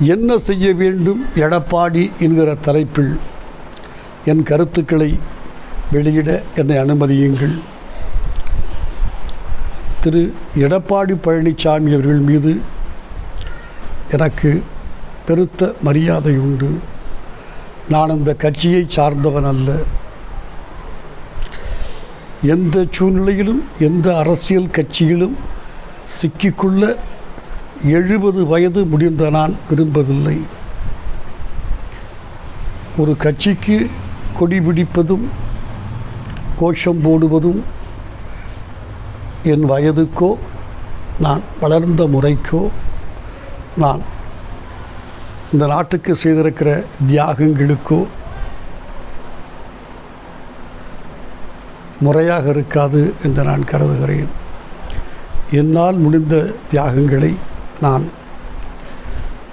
என்ன செய்ய வேண்டும் எடப்பாடி என்கிற தலைப்பில் என் கருத்துக்களை வெளியிட என்னை அனுமதியுங்கள். திரு எடப்பாடி பழனிசாமி அவர்கள் மீது எனக்கு பெருத்த மரியாதை உண்டு. நான் அந்த கட்சியை சார்ந்தவன் அல்ல. எந்த சூழ்நிலையிலும் எந்த அரசியல் கட்சியிலும் சிக்கிக்கொள்ள எழுபது வயது முடிந்த நான் விரும்பவில்லை. ஒரு கட்சிக்கு கொடி பிடிப்பதும் கோஷம் போடுவதும் என் வயதுக்கோ நான் வளர்ந்த முறைக்கோ நான் இந்த நாட்டுக்கு செய்திருக்கிற தியாகங்களுக்கோ முறையாக இருக்காது என்று நான் கருதுகிறேன். என்னால் முடிந்த தியாகங்களை நான்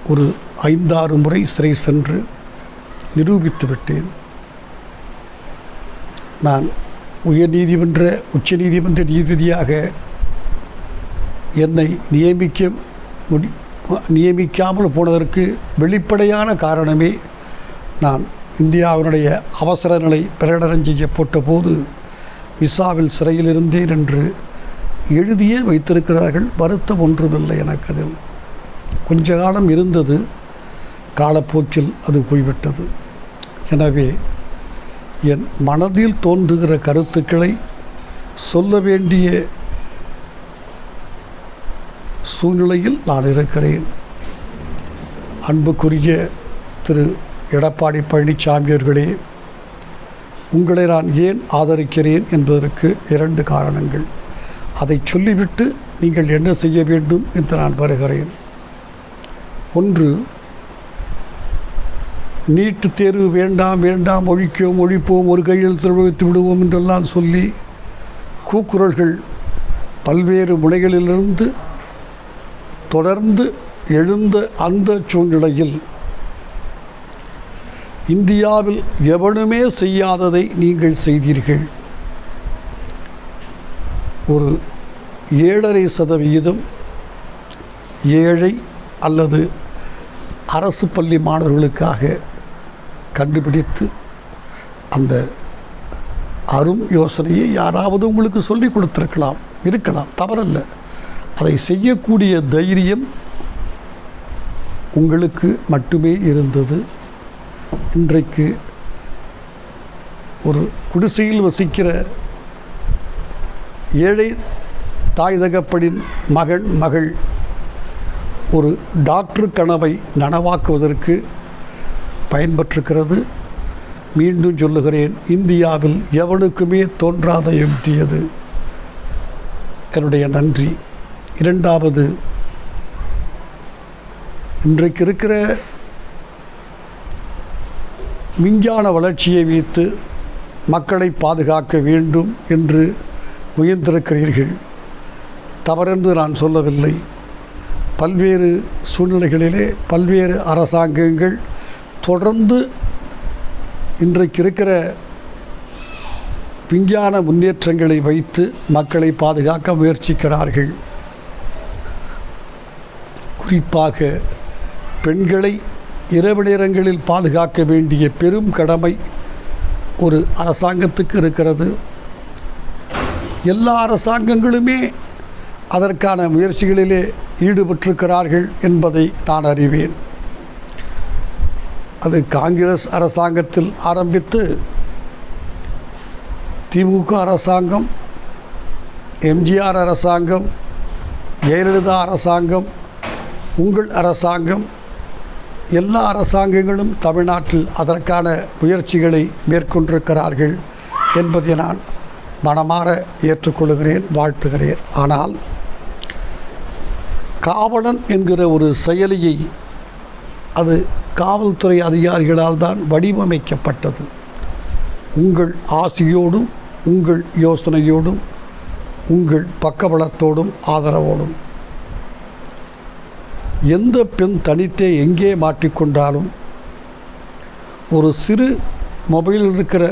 ஒரு ஐந்தாறு முறை சிறை சென்று நிரூபித்து விட்டேன். நான் உயர்நீதிமன்ற உச்சநீதிமன்ற நீதிபதியாக என்னை நியமிக்க முடி நியமிக்காமல் போனதற்கு வெளிப்படையான காரணமே நான் இந்தியாவினுடைய அவசர நிலை பிரகடனம் செய்யப்பட்ட போது விசாவில் சிறையில் இருந்தேன் என்று எழுதியே வைத்திருக்கிறார்கள் வருத்தம் ஒன்றுமில்லை எனக்கு அதில் கொஞ்ச காலம் இருந்தது காலப்போக்கில் அது போய்விட்டது. எனவே என் மனதில் தோன்றுகிற கருத்துக்களை சொல்ல வேண்டிய சூழ்நிலையில் நான் இருக்கிறேன். அன்புக்குரிய திரு எடப்பாடி பழனிசாமி அவர்களே உங்களை நான் ஏன் ஆதரிக்கிறேன் என்பதற்கு இரண்டு காரணங்கள். அதை சொல்லிவிட்டு நீங்கள் என்ன செய்ய வேண்டும் என்று நான் வருகிறேன். ஒன்று நீட்டு தேர்வு வேண்டாம் வேண்டாம் ஒழிக்கோம் ஒழிப்போம் ஒரு கையில் திருவிழித்து விடுவோம் என்றெல்லாம் சொல்லி கூக்குரல்கள் பல்வேறு முனைகளிலிருந்து தொடர்ந்து எழுந்த அந்த சூழ்நிலையில் இந்தியாவில் எவனுமே செய்யாததை நீங்கள் செய்தீர்கள். ஒரு ஏழரை சதவிகிதம் ஏழை அல்லது அரசு பள்ளி மாணவர்களுக்காக கண்டுபிடித்து அந்த அரும் யோசனையை யாராவது உங்களுக்கு சொல்லி கொடுத்துருக்கலாம் இருக்கலாம் தவறல்ல. அதை செய்யக்கூடிய தைரியம் உங்களுக்கு மட்டுமே இருந்தது. இன்றைக்கு ஒரு குடிசையில் வசிக்கிற ஏழை தாய் தகப்பனின் மகன் மகள் ஒரு டாக்டர் கனவை நனவாக்குவதற்கு பயன்பட்டிருக்கிறது மீண்டும் சொல்லுகிறேன் இந்தியாவில் எவனுக்குமே தோன்றாத யுக்தி அது என்னுடைய நன்றி. இரண்டாவது இன்றைக்கு இருக்கிற விஞ்ஞான வளர்ச்சியை வைத்து மக்களை பாதுகாக்க வேண்டும் என்று முயன்றிருக்கிறீர்கள் தவறென்று நான் சொல்லவில்லை. பல்வேறு சூழ்நிலைகளிலே பல்வேறு அரசாங்கங்கள் தொடர்ந்து இன்றைக்கு இருக்கிற விஞ்ஞான முன்னேற்றங்களை வைத்து மக்களை பாதுகாக்க முயற்சிக்கிறார்கள். குறிப்பாக பெண்களை இரவு நேரங்களில் பாதுகாக்க வேண்டிய பெரும் கடமை ஒரு அரசாங்கத்துக்கு இருக்கிறது. எல்லா அரசாங்கங்களுமே அதற்கான முயற்சிகளிலே ஈடுபட்டிருக்கிறார்கள் என்பதை நான் அறிவேன். அது காங்கிரஸ் அரசாங்கத்தில் ஆரம்பித்து திமுக அரசாங்கம் எம்ஜிஆர் அரசாங்கம் ஜெயலலிதா அரசாங்கம் உங்கள் அரசாங்கம் எல்லா அரசாங்கங்களும் தமிழ்நாட்டில் அதற்கான முயற்சிகளை மேற்கொண்டிருக்கிறார்கள் என்பதை நான் மனமாற ஏற்றுக்கொள்கிறேன் வாழ்த்துகிறேன். ஆனால் காவலன் என்கிற ஒரு செயலியை அது காவல்துறை அதிகாரிகளால் தான் வடிவமைக்கப்பட்டது. உங்கள் ஆசையோடும் உங்கள் யோசனையோடும் உங்கள் பக்கபலத்தோடும் ஆதரவோடும். எந்த பெண் தனித்தே எங்கே மாட்டிக்கொண்டாலும் ஒரு சிறு மொபைலில் இருக்கிற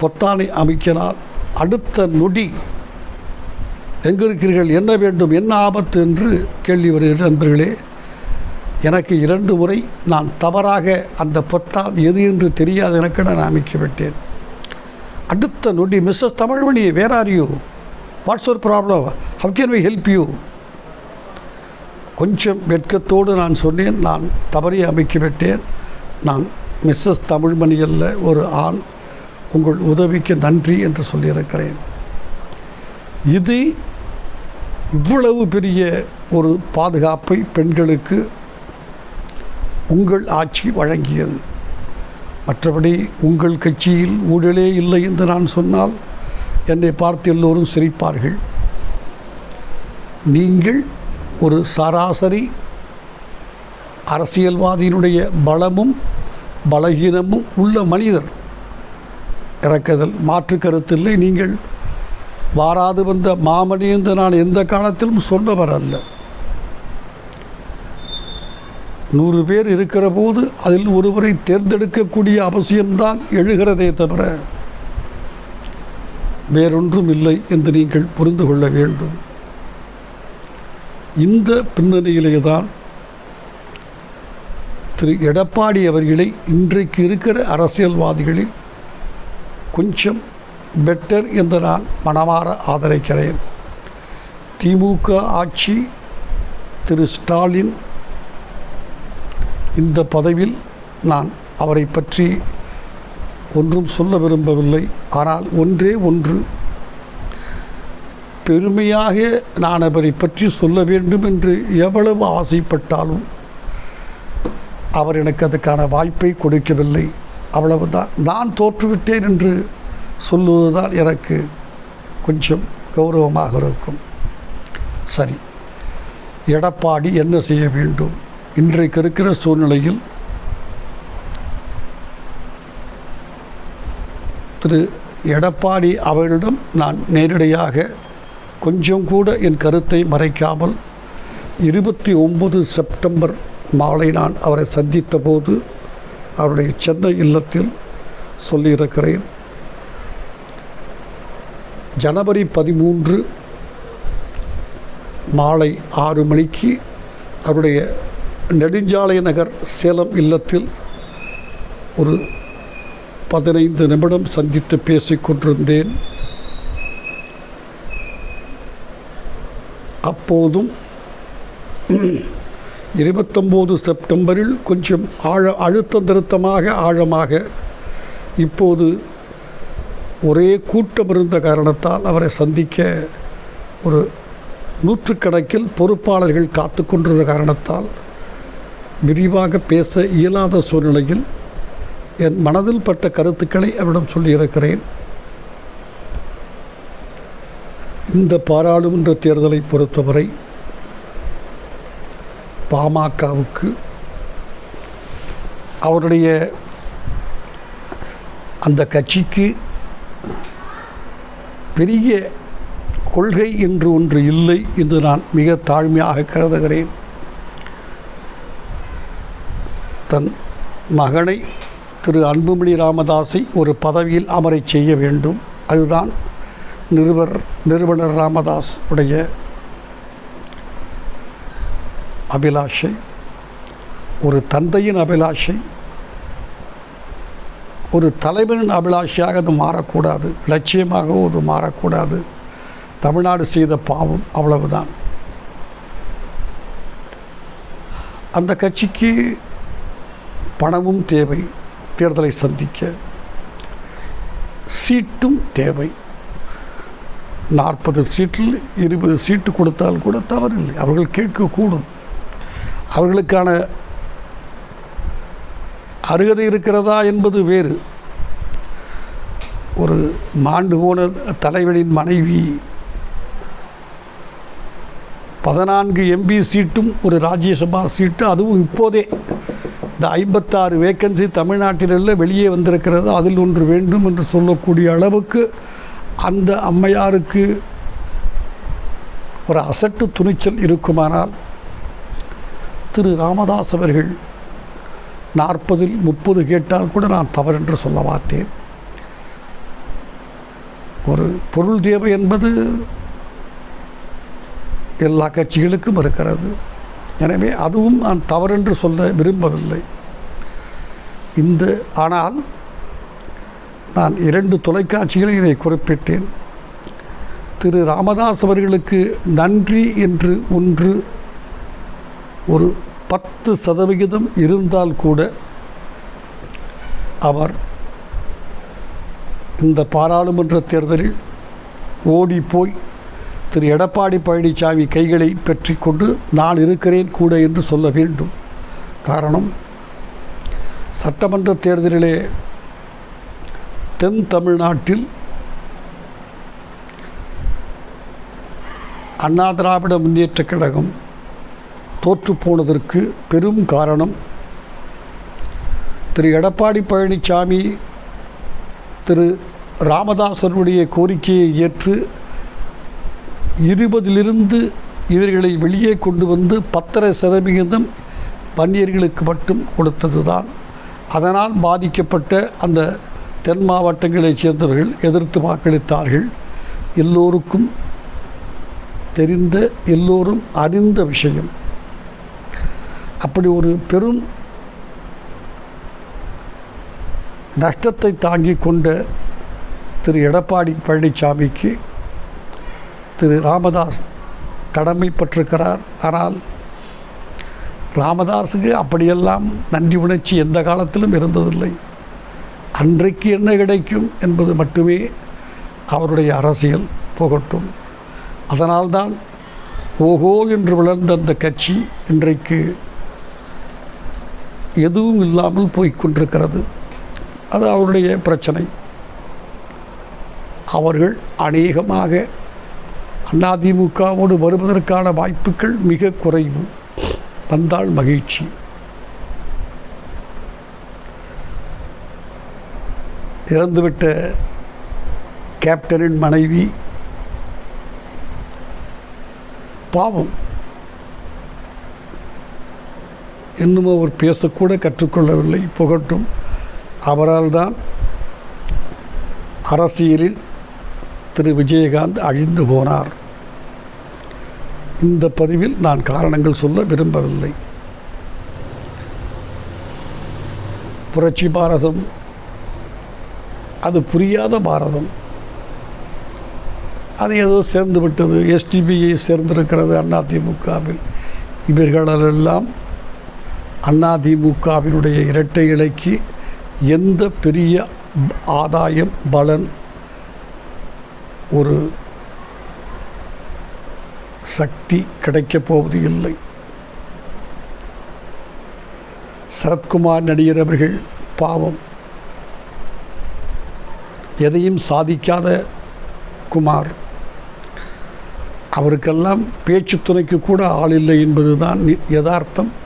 பொத்தானை அமைக்கினால் அடுத்த நொடி எங்கே இருக்கிறீர்கள் என்ன வேண்டும்? என்ன ஆபத்து? என்று கேள்வி வருகிற நண்பர்களே. எனக்கு இரண்டு முறை நான் தவறாக அந்த பொத்தால் எது என்று தெரியாது எனக்கு நான் அமைக்கிவிட்டேன் அடுத்த நொடி Mrs Tamilmani where are you what's ஒரு problem how can we help you கொஞ்சம் வெட்கத்தோடு நான் சொன்னேன். நான் தவறி அமைக்கிவிட்டேன் நான் மிஸ்ஸஸ் தமிழ்மணி அல்ல ஒரு ஆண். உங்கள் உதவிக்கு நன்றி என்று சொல்லியிருக்கிறேன். இது இவ்வளவு பெரிய ஒரு பாதுகாப்பை பெண்களுக்கு உங்கள் ஆட்சி வழங்கியது. மற்றபடி உங்கள் கட்சியில் ஊழலே இல்லை என்று நான் சொன்னால் என்னை பார்த்து எல்லோரும் சிரிப்பார்கள். நீங்கள் ஒரு சராசரி அரசியல்வாதியினுடைய பலமும் பலகீனமும் உள்ள மனிதர். இறக்குதல். மாற்று கருத்தில்லை. நீங்கள் வாராது வந்த மாமணி என்று நான் எந்த காலத்திலும் சொன்னவர் அல்ல. நூறு பேர் இருக்கிற போது அதில் ஒருவரை தேர்ந்தெடுக்கக்கூடிய அவசியம்தான் எழுகிறதே தவிர வேறொன்றும் இல்லை என்று நீங்கள் புரிந்து கொள்ள வேண்டும். இந்த பின்னணியிலே தான் திரு எடப்பாடி அவர்களை இன்றைக்கு இருக்கிற அரசியல்வாதிகளில் கொஞ்சம் பெட்டர் என்று நான் மனமாற ஆதரிக்கிறேன். திமுக ஆட்சி திரு ஸ்டாலின் இந்த பதவியில் நான் அவரை பற்றி ஒன்றும் சொல்ல விரும்பவில்லை. ஆனால் ஒன்றே ஒன்று பெருமையாக நான் அவரை பற்றி சொல்ல வேண்டும் என்று எவ்வளவு ஆசைப்பட்டாலும் அவர் எனக்கு அதுக்கான வாய்ப்பை கொடுக்கவில்லை. அவ்வளவுதான். நான் தோற்றுவிட்டேன் என்று சொல்லுவதுதான் எனக்கு கொஞ்சம் கௌரவமாக இருக்கும். சரி. எடப்பாடி என்ன செய்ய வேண்டும்? இன்றைக்கு இருக்கிற சூழ்நிலையில் திரு எடப்பாடி அவர்களிடம் நான் நேரடியாக கொஞ்சம் கூட என் கருத்தை மறைக்காமல் இருபத்தி ஒன்பது செப்டம்பர் மாலை நான் அவரை சந்தித்த போது அவருடைய சென்னை இல்லத்தில் சொல்லியிருக்கிறேன். ஜனவரி பதிமூன்று மாலை ஆறு மணிக்கு அவருடைய நெடுஞ்சாலை நகர் சேலம் இல்லத்தில் ஒரு பதினைந்து நிமிடம் சந்தித்து பேசிக்கொண்டிருந்தேன் அப்போதும் இருபத்தொம்போது செப்டம்பரில் கொஞ்சம் ஆழ அழுத்த திருத்தமாக ஆழமாக இப்போது ஒரே கூட்டம் இருந்த காரணத்தால் அவரை சந்திக்க ஒரு நூற்றுக்கணக்கில் பொறுப்பாளர்கள் காத்து கொண்டிருந்த காரணத்தால் விரிவாக பேச இயலாத சூழ்நிலையில் என் மனதில் பட்ட கருத்துக்களை அவரிடம் சொல்லியிருக்கிறேன். இந்த பாராளுமன்ற தேர்தலை பொறுத்தவரை பாமகவுக்கு அவருடைய அந்த கட்சிக்கு பெரிய கொள்கை என்று ஒன்று இல்லை என்று நான் மிக தாழ்மையாக கருதுகிறேன். தன் மகனை திரு அன்புமணி ராமதாஸை ஒரு பதவியில் அமரச் செய்ய வேண்டும். அதுதான் நிறுவர் நிறுவனர் ராமதாஸ் உடைய அபிலாஷை ஒரு தந்தையின் அபிலாஷை ஒரு தலைவரின் அபிலாஷையாக அது மாறக்கூடாது லட்சியமாகவும் அது மாறக்கூடாது. தமிழ்நாடு செய்த பாவம் அவ்வளவுதான். அந்த கட்சிக்கு பணமும் தேவை தேர்தலை சந்திக்க சீட்டும் தேவை. நாற்பது சீட்டில் இருபது சீட்டு கொடுத்தால் கூட தவறில்லை அவர்கள் கேட்கக்கூடும். அவர்களுக்கான அருகதை இருக்கிறதா என்பது வேறு. ஒரு மாண்டு போன தலைவனின் மனைவி பதினான்கு எம்பி சீட்டும் ஒரு ராஜ்யசபா சீட்டு. அதுவும் இப்போதே இந்த ஐம்பத்தாறு வேக்கன்சி தமிழ்நாட்டிலெல்லாம் வெளியே வந்திருக்கிறது. அதில் ஒன்று வேண்டும் என்று சொல்லக்கூடிய அளவுக்கு அந்த அம்மையாருக்கு ஒரு அசட்டு துணிச்சல் இருக்குமானால் திரு ராமதாஸ் அவர்கள் நாற்பதில் முப்பது கேட்டால் கூட நான் தவறென்று சொல்ல மாட்டேன். ஒரு பொருள் தேவை என்பது எல்லா கட்சிகளுக்கும் இருக்கிறது. எனவே அதுவும் நான் தவறென்று சொல்ல விரும்பவில்லை. இந்த ஆனால் நான் இரண்டு தொலைக்காட்சிகளில் இதை குறிப்பிட்டேன். திரு ராமதாஸ் அவர்களுக்கு நன்றி என்று ஒன்று ஒரு பத்து சதவிகிதம் இருந்தால் கூட அவர் இந்த பாராளுமன்ற தேர்தலில் ஓடிப்போய் திரு எடப்பாடி பழனிசாமி கைகளை பற்றி கொண்டு நான் இருக்கிறேன் கூட என்று சொல்ல வேண்டும். காரணம் சட்டமன்ற தேர்தலிலே தென் தமிழ்நாட்டில் அண்ணா திராவிட முன்னேற்றக் கழகம் தோற்றுப்போனதற்கு பெரும் காரணம் திரு எடப்பாடி பழனிசாமி திரு ராமதாசனுடைய கோரிக்கையை ஏற்று இருபதிலிருந்து இவர்களை வெளியே கொண்டு வந்து பத்தரை சதவிகிதம் வன்னியர்களுக்கு மட்டும் கொடுத்தது தான் அதனால் பாதிக்கப்பட்ட அந்த தென் மாவட்டங்களைச் சேர்ந்தவர்கள் எதிர்த்து வாக்களித்தார்கள். எல்லோருக்கும் தெரிந்த எல்லோரும் அறிந்த விஷயம். அப்படி ஒரு பெரும் நஷ்டத்தை தாங்கி கொண்ட திரு எடப்பாடி பழனிசாமிக்கு திரு ராமதாஸ் கடமைப்பட்டிருக்கிறார். ஆனால் ராமதாஸுக்கு அப்படியெல்லாம் நன்றி உணர்ச்சி எந்த காலத்திலும் இருந்ததில்லை. அன்றைக்கு என்ன கிடைக்கும் என்பது மட்டுமே அவருடைய அரசியல் போகட்டும். அதனால்தான் ஓஹோ என்று விளர்ந்த அந்த கட்சி இன்றைக்கு எதுவும் இல்லாமல் போய்கொண்டிருக்கிறது அது அவருடைய பிரச்சனை. அவர்கள் அநேகமாக அதிமுகவோடு வருவதற்கான வாய்ப்புகள் மிக குறைவு. வந்தால் மகிழ்ச்சி. இறந்துவிட்ட கேப்டனின் மனைவி பாவம். இன்னும் அவர் பேசக்கூட கற்றுக்கொள்ளவில்லை. புகட்டும். அவரால் தான் அரசியலில் திரு. விஜயகாந்த் அழிந்து போனார். இந்த பதிவில் நான் காரணங்கள் சொல்ல விரும்பவில்லை. புரட்சி பாரதம் அது புரியாத பாரதம். அது ஏதோ சேர்ந்து விட்டது எஸ்டிபியை சேர்ந்திருக்கிறது அதிமுகவில் இவர்களெல்லாம் அதிமுகவினுடைய இரட்டை இலைக்கு எந்த பெரிய ஆதாயம் பலன்? ஒரு சக்தி கிடைக்கப் போவது இல்லை. சரத்குமார் நடிகர் அவர்கள் பாவம். எதையும் சாதிக்காத குமார். அவருக்கெல்லாம் பேச்சு துணைக்கு கூட ஆள் இல்லை என்பதுதான் யதார்த்தம்.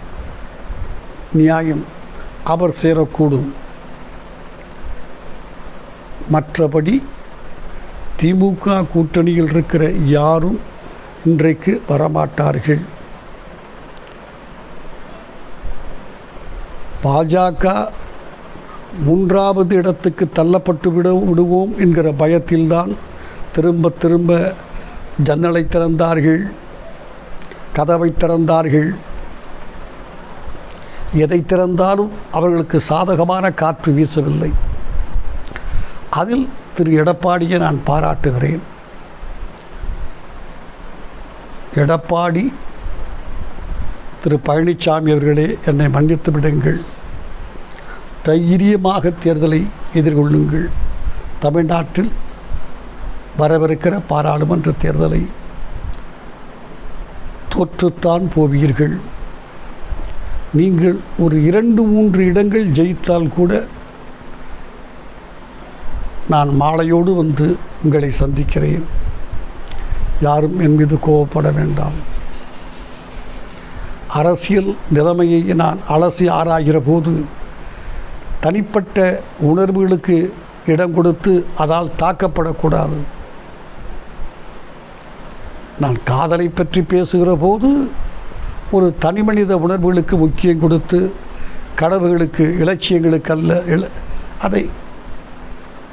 நியாயம் அவர் சேரக்கூடும். மற்றபடி திமுக கூட்டணியில் இருக்கிற யாரும் இன்றைக்கு வரமாட்டார்கள். பாஜக மூன்றாவது இடத்துக்கு தள்ளப்பட்டு விட விடுவோம் என்கிற பயத்தில்தான் திரும்ப திரும்ப ஜன்னலை திறந்தார்கள் கதவை திறந்தார்கள். எதை திறந்தாலும் அவர்களுக்கு சாதகமான காற்று வீசவில்லை. அதில் திரு எடப்பாடியை நான் பாராட்டுகிறேன். எடப்பாடி திரு பழனிசாமி அவர்களே என்னை மன்னித்து விடுங்கள். தைரியமாக தேர்தலை எதிர்கொள்ளுங்கள். தமிழ்நாட்டில் வரவிருக்கிற பாராளுமன்ற தேர்தலை தோற்றுத்தான் போவீர்கள். நீங்கள் ஒரு இரண்டு மூன்று இடங்கள் ஜெயித்தால் கூட நான் மாலையோடு வந்து உங்களை சந்திக்கிறேன். யாரும் என் மீது கோபப்பட வேண்டாம். அரசியல் நிலைமையை நான் அலசி ஆராய்கிற போது தனிப்பட்ட உணர்வுகளுக்கு இடம் கொடுத்து அதால் தாக்கப்படக்கூடாது. நான் காதலை பற்றி பேசுகிற போது ஒரு தனிமனித உணர்வுகளுக்கு முக்கியம் கொடுத்து கனவுகளுக்கு இலட்சியங்களுக்கு அல்ல இல அதை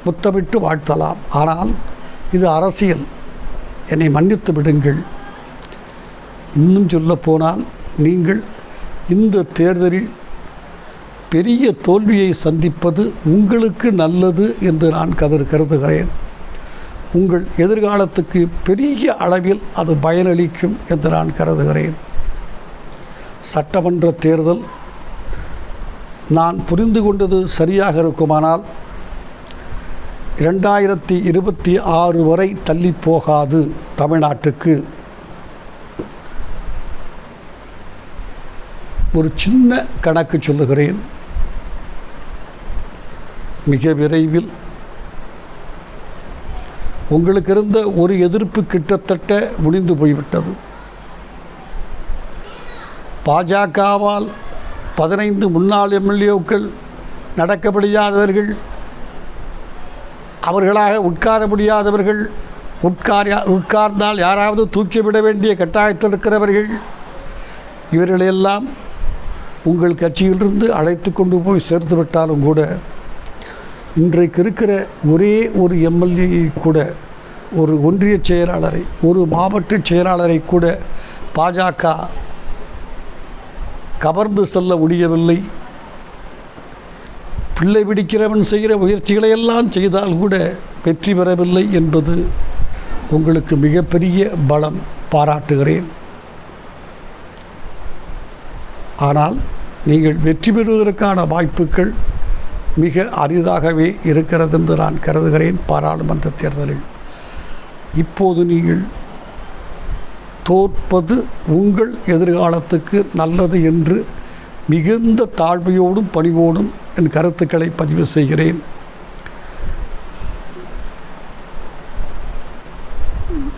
முத்தமிட்டு வாழ்த்தலாம். ஆனால் இது அரசியல். என்னை மன்னித்து விடுங்கள். இன்னும் சொல்லப்போனால் நீங்கள் இந்த தேர்தலில் பெரிய தோல்வியை சந்திப்பது உங்களுக்கு நல்லது என்று நான் கதர் கருதுகிறேன். உங்கள் எதிர்காலத்துக்கு பெரிய அளவில் அது பயனளிக்கும் என்று நான் கருதுகிறேன். சட்டமன்ற தேர்தல் நான் புரிந்து கொண்டது சரியாக இருக்குமானால் இரண்டாயிரத்தி இருபத்தி ஆறு வரை தள்ளி போகாது தமிழ்நாட்டுக்கு. ஒரு சின்ன கணக்கு சொல்லுகிறேன். மிக விரைவில். உங்களுக்கு இருந்த ஒரு எதிர்ப்பு கிட்டத்தட்ட முடிந்து போய்விட்டது. பாஜகவால் பதினைந்து முன்னாள் எம்எல்ஏக்கள் நடக்க முடியாதவர்கள் அவர்களாக உட்கார முடியாதவர்கள் உட்கார் உட்கார்ந்தால் யாராவது தூக்கிவிட வேண்டிய கட்டாயத்தில் இருக்கிறவர்கள் இவர்களையெல்லாம் உங்கள் கட்சியிலிருந்து அழைத்து கொண்டு போய் சேர்த்து விட்டாலும் கூட இன்றைக்கு இருக்கிற ஒரே ஒரு எம்எல்ஏ கூட ஒரு ஒன்றிய செயலாளரை ஒரு மாவட்ட செயலாளரை கூட பாஜக கவர்ந்து செல்ல முடியவில்லை. பிள்ளை பிடிக்கிறவன் செய்கிற முயற்சிகளை எல்லாம் செய்தால் கூட வெற்றி பெறவில்லை என்பது உங்களுக்கு மிகப்பெரிய பலம் பாராட்டுகிறேன். ஆனால் நீங்கள் வெற்றி பெறுவதற்கான வாய்ப்புகள் மிக அரிதாகவே இருக்கிறது என்று நான் கருதுகிறேன் பாராளுமன்ற தேர்தலில். இப்போது நீங்கள் தோற்பது உங்கள் எதிர்காலத்துக்கு நல்லது என்று மிகுந்த தாழ்மையோடும் பணிவோடும் என் கருத்துக்களை பதிவு செய்கிறேன்.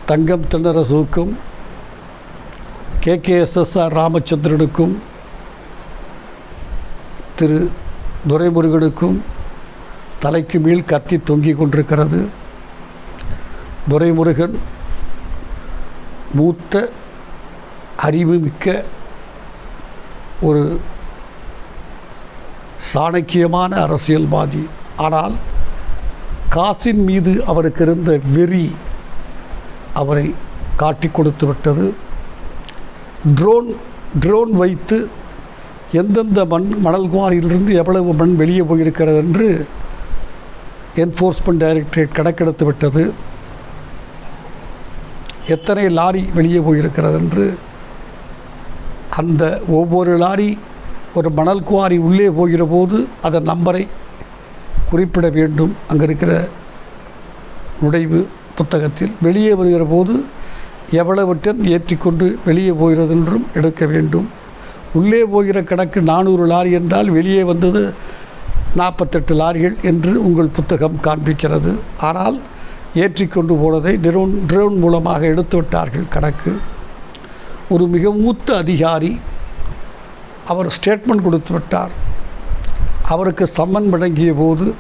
Thangam தென்னரசுக்கும் K. K. S. S. R. ராமச்சந்திரனுக்கும் Thiru. துரைமுருகனுக்கும் தலைக்கு மேல் கத்தி தொங்கிக் கொண்டிருக்கிறது. துரைமுருகன் மூத்த அறிவுமிக்க ஒரு சாணக்கியமான அரசியல்வாதி. ஆனால் காசின் மீது அவருக்கு இருந்த வெறி அவரை காட்டி கொடுத்து விட்டது. ட்ரோன் ட்ரோன் வைத்து எந்தெந்த மண் மணல் குவாரியிலிருந்து எவ்வளவு மண் வெளியே போயிருக்கிறது என்று என்ஃபோர்ஸ்மெண்ட் டைரக்டரேட் கணக்கெடுத்து விட்டது. எத்தனை லாரி வெளியே போயிருக்கிறது என்று அந்த ஒவ்வொரு லாரி ஒரு மணல் குவாரி உள்ளே போகிற போது அதன் நம்பரை குறிப்பிட வேண்டும். அங்கே இருக்கிற நுழைவு புத்தகத்தில் வெளியே வருகிற போது எவ்வளவு டன் ஏற்றிக்கொண்டு வெளியே போகிறது என்றும் எடுக்க வேண்டும். உள்ளே போகிற கணக்கு நானூறு லாரி என்றால் வெளியே வந்தது நாற்பத்தெட்டு லாரிகள் என்று உங்கள் புத்தகம் காண்பிக்கிறது. ஆனால் ஏற்றிக்கொண்டு போனதை ட்ரோன் ட்ரோன் மூலமாக எடுத்து விட்டார்கள் கணக்கு. ஒரு மிக மூத்த அதிகாரி அவர் ஸ்டேட்மெண்ட் கொடுத்து விட்டார். அவருக்கு சம்மன் வழங்கிய போது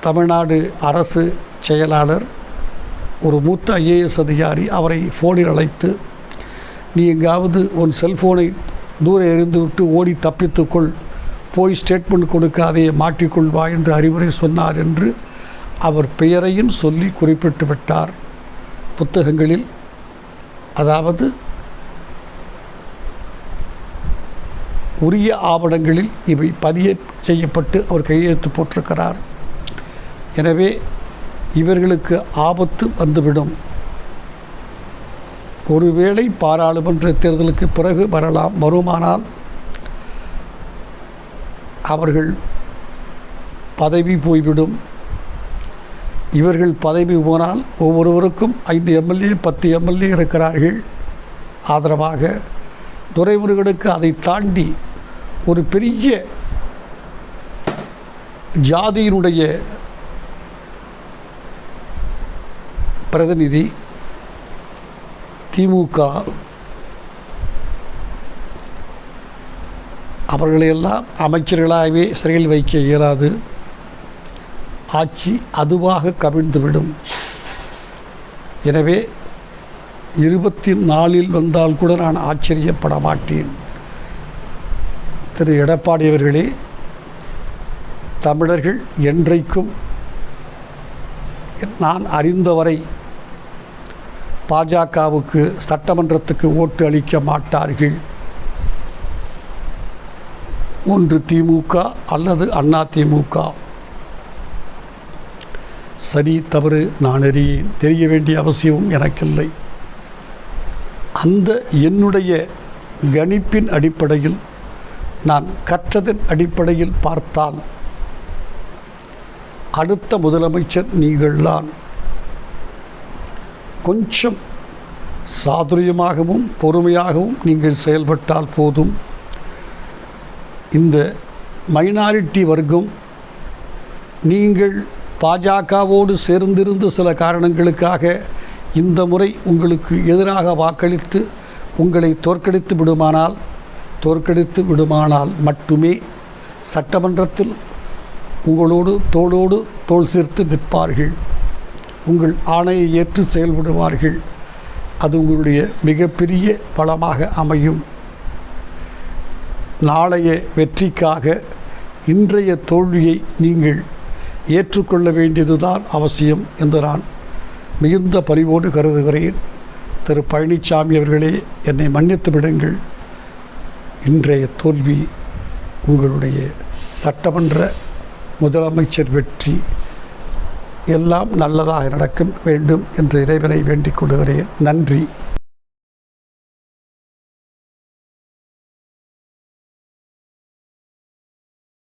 தமிழ்நாடு அரசு செயலாளர் ஒரு மூத்த ஐஏஎஸ் அதிகாரி அவரை ஃபோனில் அழைத்து நீ எங்காவது உன் செல்ஃபோனை தூர எறிந்துவிட்டு ஓடி தப்பித்துக்கொள் போய் ஸ்டேட்மெண்ட் கொடுக்காதே மாட்டிக்கொள்வா என்று அறிவுரை சொன்னார் என்று அவர் பெயரையும் சொல்லி குறிப்பிட்டு விட்டார். புத்தகங்களில் அதாவது உரிய ஆவணங்களில் இவை பதிய செய்யப்பட்டு அவர் கையெழுத்து போட்டிருக்கிறார். எனவே இவர்களுக்கு ஆபத்து வந்துவிடும். ஒருவேளை பாராளுமன்ற தேர்தலுக்கு பிறகு வரலாம். வருமானால் அவர்கள் பதவி போய்விடும். இவர்கள் பதவி போனால் ஒவ்வொருவருக்கும் ஐந்து எம்எல்ஏ பத்து எம்எல்ஏ இருக்கிறார்கள். ஆதரவாக துரைமுருகனுக்கு அதை தாண்டி ஒரு பெரிய ஜாதியினுடைய பிரதிநிதி திமுக அவர்களையெல்லாம் அமைச்சர்களாகவே சிறையில் வைக்க இயலாது. ஆட்சி அதுவாக கவிழ்ந்துவிடும். எனவே இருபத்தி நாலில் வந்தால் கூட நான் ஆச்சரியப்பட மாட்டேன். திரு எடப்பாடி அவர்களே தமிழர்கள் என்றைக்கும் நான் அறிந்தவரை பாஜகவுக்கு சட்டமன்றத்துக்கு ஓட்டு அளிக்க மாட்டார்கள். ஒன்று திமுக அல்லது அண்ணா திமுக சரி தவறு நான் அறியேன் தெரிய வேண்டிய அவசியமும் எனக்கில்லை. அந்த என்னுடைய கணிப்பின் அடிப்படையில் நான் கற்றதன் அடிப்படையில் பார்த்தால் அடுத்த முதலமைச்சர் நீங்கள்தான் கொஞ்சம் சாதுரியமாகவும் பொறுமையாகவும் நீங்கள் செயல்பட்டால் போதும். இந்த மைனாரிட்டி வர்க்கம் நீங்கள் பாஜகவோடு சேர்ந்திருந்து சில காரணங்களுக்காக இந்த முறை உங்களுக்கு எதிராக வாக்களித்து உங்களை தோற்கடித்து விடுமானால் தோற்கடித்து விடுமானால் மட்டுமே சட்டமன்றத்தில் உங்களோடு தோளோடு தோல் சேர்த்து நிற்பார்கள். உங்கள் ஆணையை ஏற்று செயல்படுவார்கள். அது உங்களுடைய மிகப்பெரிய பலமாக அமையும். நாளைய வெற்றிக்காக இன்றைய தோல்வியை நீங்கள் ஏற்றுக்கொள்ள வேண்டியதுதான் அவசியம் என்று நான் மிகுந்த பரிவோடு கருதுகிறேன். திரு பழனிசாமி அவர்களே என்னை மன்னித்து விடுங்கள். இன்றைய தோல்வி உங்களுடைய சட்டமன்ற முதலமைச்சர் வெற்றி. எல்லாம் நல்லதாக நடக்கும் வேண்டும் என்று இறைவனை வேண்டிக் கொள்கிறேன். நன்றி.